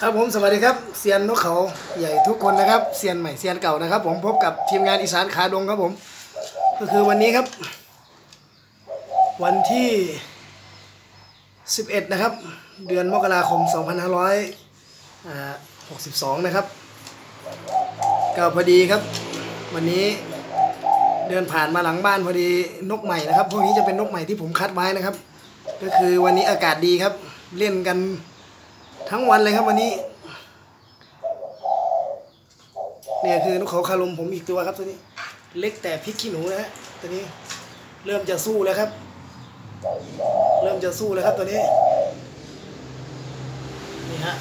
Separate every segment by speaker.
Speaker 1: ครับผมสวัสดีครับเซียนนกเขาใหญ่ทุกคนนะครับเซียนใหม่เซียนเก่านะครับ ผมพบกับทีมงานอีสานขาดงครับผม ก็คือวันนี้ครับ วันที่ 11 นะครับ เดือนมกราคม 2562 นะครับก็พอดีครับ วันนี้เดินผ่านมาหลังบ้านพอดีนกใหม่นะครับพวกนี้จะเป็นนกใหม่ที่ผมคัดไว้นะครับ ก็คือวันนี้อากาศดีครับ เล่นกัน ทั้งวันเลยครับวันนี้ เนี่ยคือนกเขาคารมผมอีกตัวครับตัวนี้ เล็กแต่พริกขี้หนูนะฮะตัวนี้ เริ่มจะสู้แล้วครับ เริ่มจะสู้แล้วครับตัวนี้ นี่ฮะ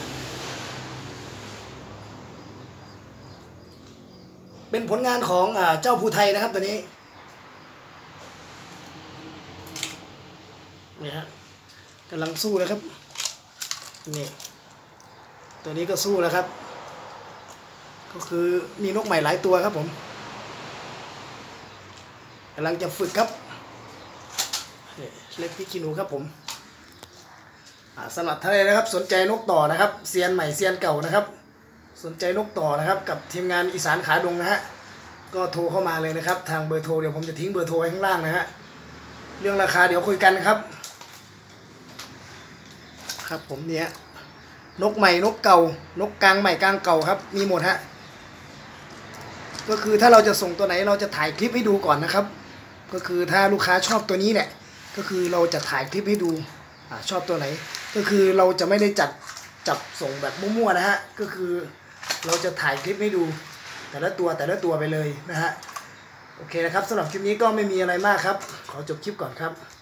Speaker 1: เป็นผลงานของอเจ้าภูไทยนะครับตัวนี้นี่ฮะกำลังสู้แล้วครับนี่ ตัวนี้ก็สู้แล้วครับ ก็คือมีนกใหม่หลายตัวครับผมกำลังจะฝึกครับเล็กพี่กินูครับผมสำหรับท่านใดนะครับสนใจนกต่อนะครับเซียนใหม่เซียนเก่านะครับ สนใจนกต่อนะครับ กับทีมงานอีสานขาดงนะฮะก็โทรเข้ามาเลยนะครับ ทางเบอร์โทรเดี๋ยวผมจะทิ้งเบอร์โทรไว้ข้างล่างนะฮะเรื่องราคาเดี๋ยวคุยกันครับ ครับผมเนี่ย นกใหม่นกเก่านกกลางใหม่กลางเก่าครับ มีหมดฮะก็คือถ้าเราจะส่งตัวไหนเราจะถ่ายคลิปให้ดูก่อนนะครับ ก็คือถ้าลูกค้าชอบตัวนี้เนี่ยก็คือเราจะถ่ายคลิปให้ดูอชอบตัวไหน ก็คือเราจะไม่ได้จัดจับส่งแบบมั่วๆนะฮะก็คือเราจะถ่ายคลิปให้ดู แต่ละตัวแต่ละตัวไปเลยนะฮะโอเคนะครับสำหรับคลิปนี้ก็ไม่มีอะไรมากครับ ขอจบคลิปก่อนครับ